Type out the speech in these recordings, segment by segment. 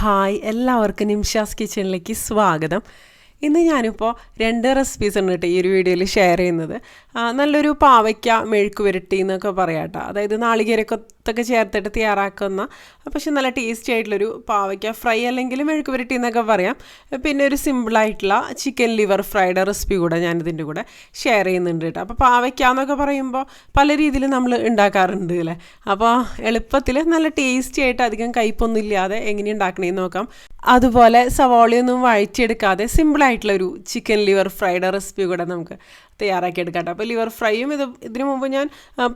Hi എല്ലാവർക്കും നിംഷാസ് കിച്ചണിലേക്ക് സ്വാഗതം. ഇന്ന് ഞാനിപ്പോൾ രണ്ട് റെസിപ്പീസ് ഉണ്ട് കേട്ടോ ഈ ഒരു വീഡിയോയിൽ ഷെയർ ചെയ്യുന്നത്. നല്ലൊരു പാവയ്ക്ക മെഴുക്ക് പുരട്ടി എന്നൊക്കെ പറയാം കേട്ടോ. അതായത് നാളികേരക്കൊത്തൊക്കെ ചേർത്തിട്ട് തയ്യാറാക്കുന്ന പക്ഷെ നല്ല ടേസ്റ്റി ആയിട്ടുള്ളൊരു പാവയ്ക്ക ഫ്രൈ അല്ലെങ്കിൽ മെഴുക്ക് പുരട്ടി എന്നൊക്കെ പറയാം. പിന്നെ ഒരു സിമ്പിളായിട്ടുള്ള ചിക്കൻ ലിവർ ഫ്രൈഡ് റെസിപ്പി കൂടെ ഞാനിതിന്റെ കൂടെ ഷെയർ ചെയ്യുന്നുണ്ട് കേട്ടോ. അപ്പോൾ പാവയ്ക്ക എന്നൊക്കെ പറയുമ്പോൾ പല രീതിയിൽ നമ്മൾ ഉണ്ടാക്കാറുണ്ട് അല്ലേ? അപ്പോൾ എളുപ്പത്തിൽ നല്ല ടേസ്റ്റി ആയിട്ട് അധികം കയ്പൊന്നും ഇല്ലാതെ എങ്ങനെ ഉണ്ടാക്കണേന്ന് നോക്കാം. അതുപോലെ സവാളയൊന്നും വഴറ്റിയെടുക്കാതെ സിമ്പിളായിട്ടുള്ളൊരു ചിക്കൻ ലിവർ ഫ്രൈഡ് റെസിപ്പി കൂടെ നമുക്ക് തയ്യാറാക്കി എടുക്കാം അപ്പോൾ ലിവർ ഫ്രൈയും ഇത് ഇതിനു മുമ്പ് ഞാൻ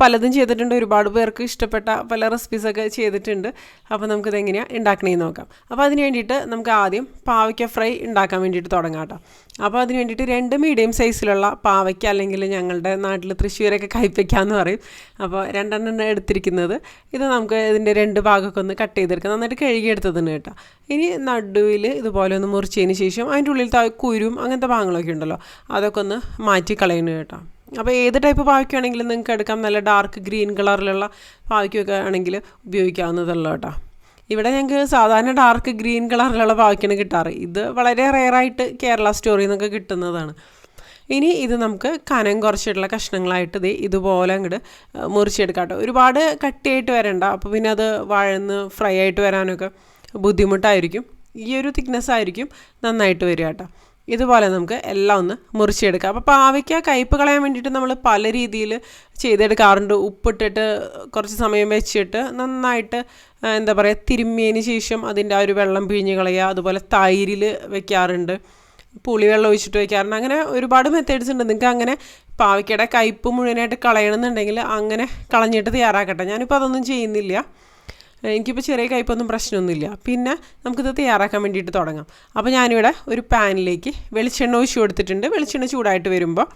പലതും ചെയ്തിട്ടുണ്ട്. ഒരുപാട് പേർക്ക് ഇഷ്ടപ്പെട്ട പല റെസിപ്പീസൊക്കെ ചെയ്തിട്ടുണ്ട്. അപ്പോൾ നമുക്കിത് എങ്ങനെയാണ് ഉണ്ടാക്കണമെന്ന് നോക്കാം. അപ്പോൾ അതിന് വേണ്ടിയിട്ട് നമുക്ക് ആദ്യം പാവയ്ക്ക ഫ്രൈ ഉണ്ടാക്കാൻ വേണ്ടിയിട്ട് തുടങ്ങാം കേട്ടോ. അപ്പോൾ അതിന് വേണ്ടിയിട്ട് രണ്ട് മീഡിയം സൈസിലുള്ള പാവയ്ക്ക അല്ലെങ്കിൽ ഞങ്ങളുടെ നാട്ടിൽ തൃശ്ശൂരൊക്കെ കയ്പ്പയ്ക്ക എന്ന് പറയും. അപ്പോൾ രണ്ടെണ്ണം എടുത്തിരിക്കുന്നത്. ഇത് നമുക്ക് ഇതിന്റെ രണ്ട് ഭാഗമൊക്കെ ഒന്ന് കട്ട് ചെയ്തെടുക്കാം. നന്നായിട്ട് കഴുകിയെടുത്തതിന് കേട്ടോ. ഇനി നടുവിൽ ഇതുപോലെ ഒന്ന് മുറിച്ചതിന് ശേഷം അതിന്റെ ഉള്ളിൽ കുരും അങ്ങനത്തെ ഭാഗങ്ങളൊക്കെ ഉണ്ടല്ലോ അതൊക്കെ ഒന്ന് മാറ്റി കളയണം കേട്ടോ. അപ്പോൾ ഏത് ടൈപ്പ് പാവയ്ക്കാണെങ്കിലും നിങ്ങൾക്ക് എടുക്കാം നല്ല ഡാർക്ക് ഗ്രീൻ കളറിലുള്ള പാവയ്ക്കൊക്കെ ആണെങ്കിൽ ഉപയോഗിക്കാവുന്നതല്ലോ കേട്ടോ. ഇവിടെ ഞങ്ങൾക്ക് സാധാരണ ഡാർക്ക് ഗ്രീൻ കളറിലുള്ള പാവയ്ക്കാണ് കിട്ടാറ്. ഇത് വളരെ റെയറായിട്ട് കേരള സ്റ്റോറിൽ നിന്നൊക്കെ കിട്ടുന്നതാണ്. ഇനി ഇത് നമുക്ക് കനം കുറച്ചിട്ടുള്ള കഷ്ണങ്ങളായിട്ട് ഇത് ഇതുപോലെ അങ്ങോട്ട് മുറിച്ചെടുക്കാം കേട്ടോ. ഒരുപാട് കട്ടിയായിട്ട് വരണ്ട അപ്പോൾ പിന്നെ അത് വഴന്ന് ഫ്രൈ ആയിട്ട് വരാനൊക്കെ ബുദ്ധിമുട്ടായിരിക്കും. ഈ ഒരു തിക്നെസ് ആയിരിക്കും നന്നായിട്ട് വരിക കേട്ടോ. ഇതുപോലെ നമുക്ക് എല്ലാം ഒന്ന് മുറിച്ചെടുക്കാം. അപ്പോൾ പാവയ്ക്ക കയ്പ് കളയാൻ വേണ്ടിയിട്ട് നമ്മൾ പല രീതിയിൽ ചെയ്തെടുക്കാറുണ്ട്. ഉപ്പിട്ടിട്ട് കുറച്ച് സമയം വെച്ചിട്ട് നന്നായിട്ട് എന്താ പറയുക തിരുമ്മിയതിന് ശേഷം അതിന്റെ ആ ഒരു വെള്ളം പിഴിഞ്ഞ് കളയുക. അതുപോലെ തൈരിൽ വെക്കാറുണ്ട്. പുളിവെള്ളം ഒഴിച്ചിട്ട് വെക്കാറുണ്ട്. അങ്ങനെ ഒരുപാട് മെത്തേഡ്സ് ഉണ്ട്. നിങ്ങൾക്ക് അങ്ങനെ പാവയ്ക്കയുടെ കയ്പ് മുഴുവനായിട്ട് കളയണമെന്നുണ്ടെങ്കിൽ അങ്ങനെ കളഞ്ഞിട്ട് തയ്യാറാക്കട്ടെ. ഞാനിപ്പോൾ അതൊന്നും ചെയ്യുന്നില്ല. എനിക്കിപ്പോൾ ചെറിയ കയ്പൊന്നും പ്രശ്നമൊന്നുമില്ല. പിന്നെ നമുക്കിത് തയ്യാറാക്കാൻ വേണ്ടിയിട്ട് തുടങ്ങാം. അപ്പോൾ ഞാനിവിടെ ഒരു പാനിലേക്ക് വെളിച്ചെണ്ണ ഒഴിച്ചു കൊടുത്തിട്ടുണ്ട്. വെളിച്ചെണ്ണ ചൂടായിട്ട് വരുമ്പോൾ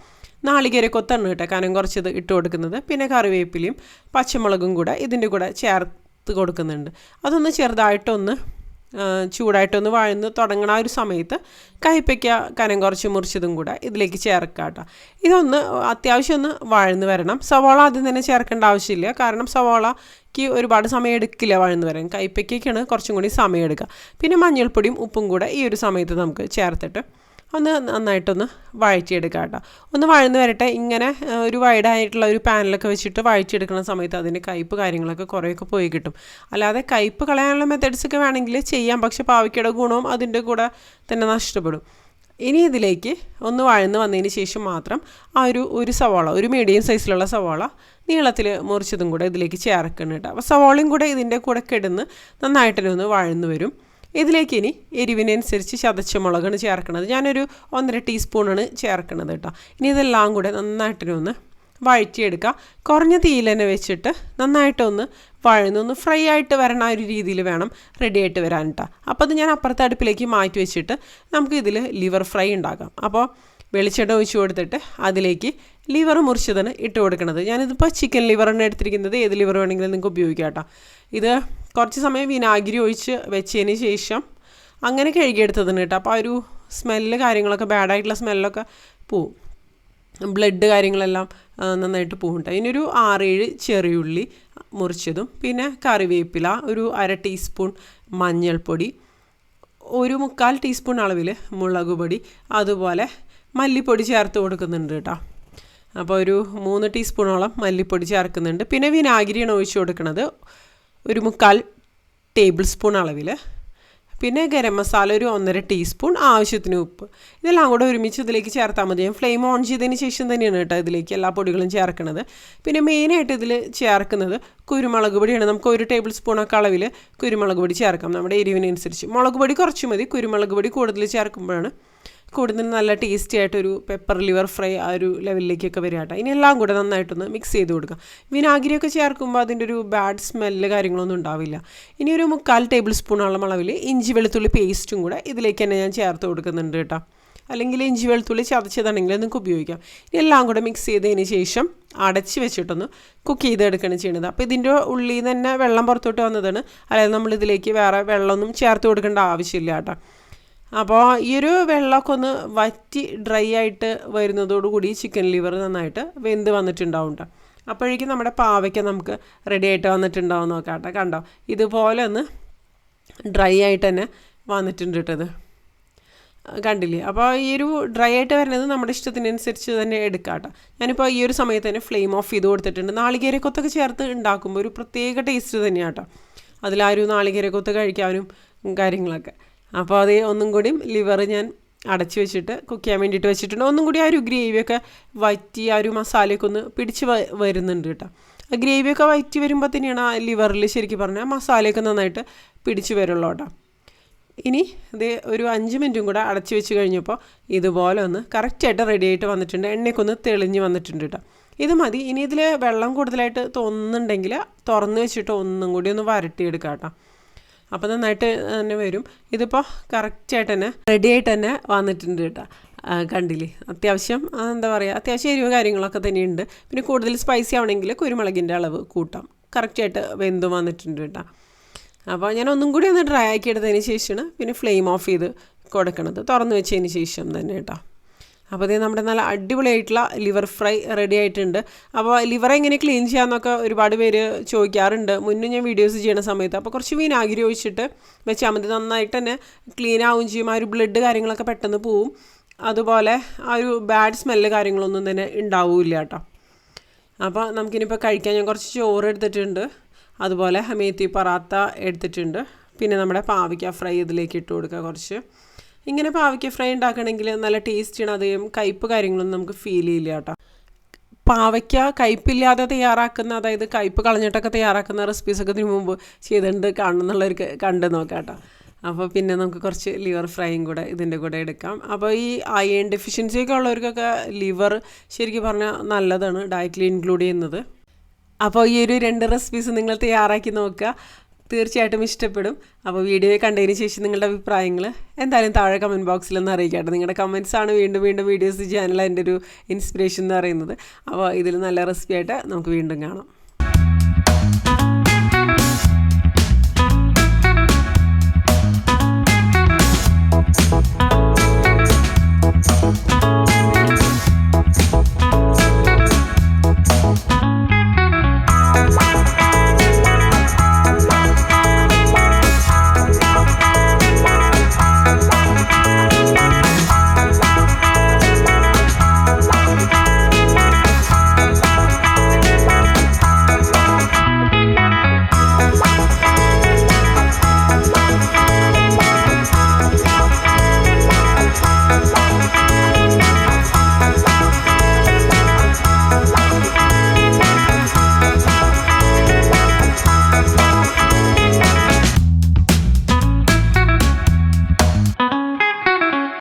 നാളികേര കൊത്താണ് കേട്ടോ. കനം കുറച്ചത് ഇട്ട് കൊടുക്കുന്നത്. പിന്നെ കറിവേപ്പിലയും പച്ചമുളകും കൂടെ ഇതിന്റെ കൂടെ ചേർത്ത് കൊടുക്കുന്നുണ്ട്. അതൊന്ന് ചെറുതായിട്ടൊന്ന് ചൂടായിട്ടൊന്ന് വഴന്ന് തുടങ്ങണ ഒരു സമയത്ത് കയ്പ്പയ്ക്ക കനം കുറച്ച് മുറിച്ചതും കൂടെ ഇതിലേക്ക് ചേർക്കുക കേട്ടോ ഇതൊന്ന് അത്യാവശ്യം ഒന്ന് വഴന്ന് വരണം. സവാള ആദ്യം തന്നെ ചേർക്കേണ്ട ആവശ്യമില്ല. കാരണം സവാളയ്ക്ക് ഒരുപാട് സമയം എടുക്കില്ല വഴന്ന് വരാൻ. കയ്പ്പയ്ക്കൊക്കെയാണ് കുറച്ചും കൂടി സമയം എടുക്കുക. പിന്നെ മഞ്ഞൾപ്പൊടിയും ഉപ്പും കൂടെ ഈ ഒരു സമയത്ത് നമുക്ക് ചേർത്തിട്ട് ഒന്ന് നന്നായിട്ടൊന്ന് വഴറ്റിയെടുക്കുക കേട്ടോ. ഒന്ന് വഴന്ന് വരട്ടെ. ഇങ്ങനെ ഒരു വൈഡായിട്ടുള്ള ഒരു പാനിലൊക്കെ വെച്ചിട്ട് വഴറ്റിയെടുക്കുന്ന സമയത്ത് അതിന്റെ കയ്പ്പ് കാര്യങ്ങളൊക്കെ കുറേയൊക്കെ പോയി കിട്ടും. അല്ലാതെ കയ്പ്പ് കളയാനുള്ള മെത്തേഡ്സൊക്കെ വേണമെങ്കിൽ ചെയ്യാം. പക്ഷെ പാവയ്ക്കയുടെ ഗുണവും അതിന്റെ കൂടെ തന്നെ നഷ്ടപ്പെടും. ഇനി ഇതിലേക്ക് ഒന്ന് വഴന്ന് വന്നതിന് ശേഷം മാത്രം ആ ഒരു ഒരു സവാള ഒരു മീഡിയം സൈസിലുള്ള സവാള നീളത്തിൽ മുറിച്ചതും കൂടെ ഇതിലേക്ക് ചേർക്കണം കേട്ടോ. അപ്പോൾ സവാളയും കൂടെ ഇതിന്റെ കൂടെ കിടന്ന് നന്നായിട്ടൊന്ന് വഴന്ന് വരും. ഇതിലേക്ക് ഇനി എരിവിനനുസരിച്ച് ചതച്ച മുളകാണ് ചേർക്കുന്നത്. ഞാനൊരു ഒന്നര ടീസ്പൂണാണ് ചേർക്കുന്നത് കേട്ടോ. ഇനി ഇതെല്ലാം കൂടെ നന്നായിട്ടൊന്ന് വഴറ്റിയെടുക്കുക കുറഞ്ഞ തീയിൽ തന്നെ വെച്ചിട്ട് നന്നായിട്ടൊന്ന് വഴന്നൊന്ന് ഫ്രൈ ആയിട്ട് വരണ ഒരു രീതിയിൽ വേണം റെഡി ആയിട്ട് വരാൻ കേട്ടോ അപ്പോൾ അത് ഞാൻ അപ്പുറത്തെ അടുപ്പിലേക്ക് മാറ്റി വെച്ചിട്ട് നമുക്ക് ഇതിൽ ലിവർ ഫ്രൈ ഉണ്ടാക്കാം. അപ്പോൾ വെളിച്ചെണ്ണ ഒഴിച്ച് കൊടുത്തിട്ട് അതിലേക്ക് ലിവർ മുറിച്ചതാണ് ഇട്ട് കൊടുക്കുന്നത് ഞാനിതിപ്പോൾ ചിക്കൻ ലിവറാണ് എടുത്തിരിക്കുന്നത്. ഏത് ലിവർ വേണമെങ്കിലും നിങ്ങൾക്ക് ഉപയോഗിക്കാം കേട്ടോ ഇത് കുറച്ച് സമയം വിനാഗിരി ഒഴിച്ച് വെച്ചതിന് ശേഷം അങ്ങനെ കഴുകിയെടുത്തതാണ് കേട്ടോ. അപ്പോൾ ആ ഒരു സ്മെല്ല് കാര്യങ്ങളൊക്കെ ബാഡായിട്ടുള്ള സ്മെല്ലൊക്കെ പോവും. ബ്ലഡ് കാര്യങ്ങളെല്ലാം നന്നായിട്ട് പോകുന്നുണ്ട് അതിനൊരു ആറേഴ് ചെറിയുള്ളി മുറിച്ചതും പിന്നെ കറിവേപ്പില ഒരു അര ടീസ്പൂൺ മഞ്ഞൾപ്പൊടി ഒരു മുക്കാൽ ടീസ്പൂൺ അളവിൽ മുളക് പൊടി അതുപോലെ മല്ലിപ്പൊടി ചേർത്ത് കൊടുക്കുന്നുണ്ട് കേട്ടോ. അപ്പോൾ ഒരു മൂന്ന് ടീസ്പൂണോളം മല്ലിപ്പൊടി ചേർക്കുന്നുണ്ട്. പിന്നെ വിനാഗിരിയാണ് ഒഴിച്ച് കൊടുക്കുന്നത് ഒരു മുക്കാൽ ടേബിൾ സ്പൂൺ അളവിൽ പിന്നെ ഗരം മസാല ഒരു ഒന്നര ടീസ്പൂൺ ആവശ്യത്തിന് ഉപ്പ്. ഇതെല്ലാം കൂടെ ഒരുമിച്ച് ഇതിലേക്ക് ചേർത്താൽ മതി. ഞാൻ ഫ്ലെയിം ഓൺ ചെയ്തതിന് ശേഷം തന്നെയാണ് കേട്ടോ ഇതിലേക്ക് എല്ലാ പൊടികളും ചേർക്കുന്നത്. പിന്നെ മെയിനായിട്ട് ഇതിൽ ചേർക്കുന്നത് കുരുമുളക് പൊടിയാണ്. നമുക്ക് ഒരു ടേബിൾ സ്പൂണൊക്കെ അളവിൽ കുരുമുളക് പൊടി ചേർക്കാം. നമ്മുടെ എരിവിനനുസരിച്ച്. മുളക് പൊടി കുറച്ച് മതി. കുരുമുളക് പൊടി കൂടുതൽ ചേർക്കുമ്പോഴാണ് കൂടുതൽ നല്ല ടേസ്റ്റി ആയിട്ടൊരു പെപ്പർ ലിവർ ഫ്രൈ ആ ഒരു ലെവലിലേക്കൊക്കെ വരിക കേട്ടോ. ഇനി എല്ലാം കൂടെ നന്നായിട്ടൊന്ന് മിക്സ് ചെയ്ത് കൊടുക്കുക വിനാഗിരിയൊക്കെ ചേർക്കുമ്പോൾ അതിന്റെ ഒരു ബാഡ് സ്മെല്ല് കാര്യങ്ങളൊന്നും ഉണ്ടാവില്ല. ഇനി ഒരു മുക്കാൽ ടേബിൾ സ്പൂണോളം അളവിൽ ഇഞ്ചി വെളുത്തുള്ളി പേസ്റ്റും കൂടെ ഇതിലേക്ക് തന്നെ ഞാൻ ചേർത്ത് കൊടുക്കുന്നുണ്ട് കേട്ടോ. അല്ലെങ്കിൽ ഇഞ്ചി വെളുത്തുള്ളി ചതച്ചതാണെങ്കിൽ നിങ്ങൾക്ക് ഉപയോഗിക്കാം. ഇനി എല്ലാം കൂടെ മിക്സ് ചെയ്തതിന് ശേഷം അടച്ച് വെച്ചിട്ടൊന്ന് കുക്ക് ചെയ്തെടുക്കുകയാണ് ചെയ്യുന്നത്. അപ്പോൾ ഇതിന്റെ ഉള്ളിൽ നിന്ന് തന്നെ വെള്ളം പുറത്തോട്ട് വന്നതാണ്. അതായത് നമ്മൾ ഇതിലേക്ക് വേറെ വെള്ളമൊന്നും ചേർത്ത് കൊടുക്കേണ്ട ആവശ്യമില്ല കേട്ടോ. അപ്പോൾ ഈ ഒരു വെള്ളമൊക്കെ ഒന്ന് വറ്റി ഡ്രൈ ആയിട്ട് വരുന്നതോടുകൂടി ചിക്കൻ ലിവർ നന്നായിട്ട് വെന്ത് വന്നിട്ടുണ്ടാവും കേട്ടോ അപ്പോഴേക്കും നമ്മുടെ പാവയ്ക്ക നമുക്ക് റെഡി ആയിട്ട് വന്നിട്ടുണ്ടാവും നോക്കാം കേട്ടോ കണ്ടോ? ഇതുപോലെ ഒന്ന് ഡ്രൈ ആയിട്ട് തന്നെ വന്നിട്ടുണ്ട് കേട്ടത് കണ്ടില്ലേ? അപ്പോൾ ഈ ഒരു ഡ്രൈ ആയിട്ട് വരുന്നത് നമ്മുടെ ഇഷ്ടത്തിനനുസരിച്ച് തന്നെ എടുക്കാം കേട്ടോ ഞാനിപ്പോൾ ഈ ഒരു സമയത്ത് തന്നെ ഫ്ലെയിം ഓഫ് ചെയ്ത് കൊടുത്തിട്ടുണ്ട്. നാളികേരക്കൊത്തൊക്കെ ചേർത്ത് ഉണ്ടാക്കുമ്പോൾ ഒരു പ്രത്യേക ടേസ്റ്റ് തന്നെയാണ് കേട്ടോ അതിലാരും നാളികേരക്കൊത്ത് കഴിക്കാനും കാര്യങ്ങളൊക്കെ. അപ്പോൾ അത് ഒന്നും കൂടി ലിവർ ഞാൻ അടച്ച് വെച്ചിട്ട് കുക്ക് ചെയ്യാൻ വേണ്ടിയിട്ട് വെച്ചിട്ടുണ്ട്. ഒന്നും കൂടി ആ ഒരു ഗ്രേവിയൊക്കെ വറ്റി ആ ഒരു മസാലയൊക്കെ ഒന്ന് പിടിച്ച് വരുന്നുണ്ട് കേട്ടോ. ഗ്രേവിയൊക്കെ വറ്റി വരുമ്പോൾ തന്നെയാണ് ആ ലിവറിൽ ശരിക്കും പറഞ്ഞാൽ മസാലയൊക്കെ നന്നായിട്ട് പിടിച്ച് വരുള്ളൂ കേട്ടോ. ഇനി ഇത് ഒരു അഞ്ച് മിനിറ്റും കൂടെ അടച്ചു വെച്ച് കഴിഞ്ഞപ്പോൾ ഇതുപോലെ ഒന്ന് കറക്റ്റായിട്ട് റെഡി ആയിട്ട് വന്നിട്ടുണ്ട്. എണ്ണയൊക്കെ ഒന്ന് തെളിഞ്ഞ് വന്നിട്ടുണ്ട് കേട്ടോ. ഇത് മതി. ഇനി ഇതിൽ വെള്ളം കൂടുതലായിട്ട് തോന്നുന്നുണ്ടെങ്കിൽ തുറന്ന് വെച്ചിട്ട് ഒന്നും കൂടി ഒന്ന് വരട്ടിയെടുക്കാം കേട്ടോ. അപ്പോൾ നന്നായിട്ട് തന്നെ വരും. ഇതിപ്പോൾ കറക്റ്റായിട്ട് തന്നെ റെഡി ആയിട്ട് തന്നെ വന്നിട്ടുണ്ട് കേട്ടോ. കണ്ടില്ലേ? അത്യാവശ്യം എന്താ പറയുക അത്യാവശ്യം എരിവ് കാര്യങ്ങളൊക്കെ തന്നെയുണ്ട് പിന്നെ കൂടുതൽ സ്പൈസി ആവണമെങ്കിൽ കുരുമുളകിന്റെ അളവ് കൂട്ടാം. കറക്റ്റായിട്ട് വെന്തും വന്നിട്ടുണ്ട് കേട്ടോ. അപ്പോൾ ഞാൻ ഒന്നും കൂടി ഒന്ന് ഡ്രൈ ആക്കി എടുത്തതിന് ശേഷമാണ് പിന്നെ ഫ്ലെയിം ഓഫ് ചെയ്ത് കൊടുക്കണത്. തുറന്ന് വെച്ചതിന് ശേഷം തന്നെ കേട്ടോ. അപ്പോൾ ഇത് നമ്മുടെ നല്ല അടിപൊളിയായിട്ടുള്ള ലിവർ ഫ്രൈ റെഡി ആയിട്ടുണ്ട്. അപ്പോൾ ലിവർ എങ്ങനെ ക്ലീൻ ചെയ്യാമെന്നൊക്കെ ഒരുപാട് പേര് ചോദിക്കാറുണ്ട്. മുന്നേ ഞാൻ വീഡിയോസ് ചെയ്യണ സമയത്ത്. അപ്പോൾ കുറച്ച് വിനാഗിരി ഒഴിച്ചിട്ട് വെച്ചാൽ മതി. നന്നായിട്ട് തന്നെ ക്ലീൻ ആവുകയും ചെയ്യും. ആ ഒരു ബ്ലഡ് കാര്യങ്ങളൊക്കെ പെട്ടെന്ന് പോവും. അതുപോലെ ആ ഒരു ബാഡ് സ്മെല്ല് കാര്യങ്ങളൊന്നും തന്നെ ഉണ്ടാവില്ല കേട്ടോ. അപ്പോൾ നമുക്കിനിപ്പോൾ കഴിക്കാൻ ഞാൻ കുറച്ച് ചോറ് എടുത്തിട്ടുണ്ട്. അതുപോലെ മേത്തി പറാത്ത എടുത്തിട്ടുണ്ട്. പിന്നെ നമ്മുടെ പാവയ്ക്ക ഫ്രൈ ഇതിലേക്ക് ഇട്ട് കൊടുക്കുക കുറച്ച്. ഇങ്ങനെ പാവയ്ക്ക ഫ്രൈ ഉണ്ടാക്കണമെങ്കിൽ നല്ല ടേസ്റ്റിയാണ് അധികം കയ്പ്പ് കാര്യങ്ങളൊന്നും നമുക്ക് ഫീൽ ചെയ്യില്ല കേട്ടോ. പാവയ്ക്ക കയ്പില്ലാതെ തയ്യാറാക്കുന്ന അതായത് കയ്പ്പ് കളഞ്ഞിട്ടൊക്കെ തയ്യാറാക്കുന്ന റെസിപ്പീസൊക്കെ ഇതിനു മുമ്പ് ചെയ്തിട്ടുണ്ട് കാണുന്നുള്ളവർക്ക് കണ്ട് നോക്കാം കേട്ടോ. അപ്പോൾ പിന്നെ നമുക്ക് കുറച്ച് ലിവർ ഫ്രൈയും കൂടെ ഇതിന്റെ കൂടെ എടുക്കാം. അപ്പോൾ ഈ അയൺ ഡെഫിഷ്യൻസി ഒക്കെ ഉള്ളവർക്കൊക്കെ ലിവർ ശരിക്കും പറഞ്ഞാൽ നല്ലതാണ് ഡയറ്റിൽ ഇൻക്ലൂഡ് ചെയ്യുന്നത്. അപ്പോൾ ഈ ഒരു രണ്ട് റെസിപ്പീസ് നിങ്ങൾ തയ്യാറാക്കി നോക്കുക. തീർച്ചയായിട്ടും ഇഷ്ടപ്പെടും. അപ്പോൾ വീഡിയോ കണ്ടതിന് ശേഷം നിങ്ങളുടെ അഭിപ്രായങ്ങൾ എന്തായാലും താഴെ കമന്റ് ബോക്സിൽ ഒന്ന് അറിയിക്കട്ടെ. നിങ്ങളുടെ കമന്റ്സ് ആണ് വീണ്ടും വീണ്ടും വീഡിയോസ് ചെയ്യാനുള്ള എന്റെ ഒരു ഇൻസ്പിറേഷൻ എന്ന് പറയുന്നത്. അപ്പോൾ ഇതിൽ നല്ല റെസിപ്പി ആയിട്ട് നമുക്ക് വീണ്ടും കാണാം.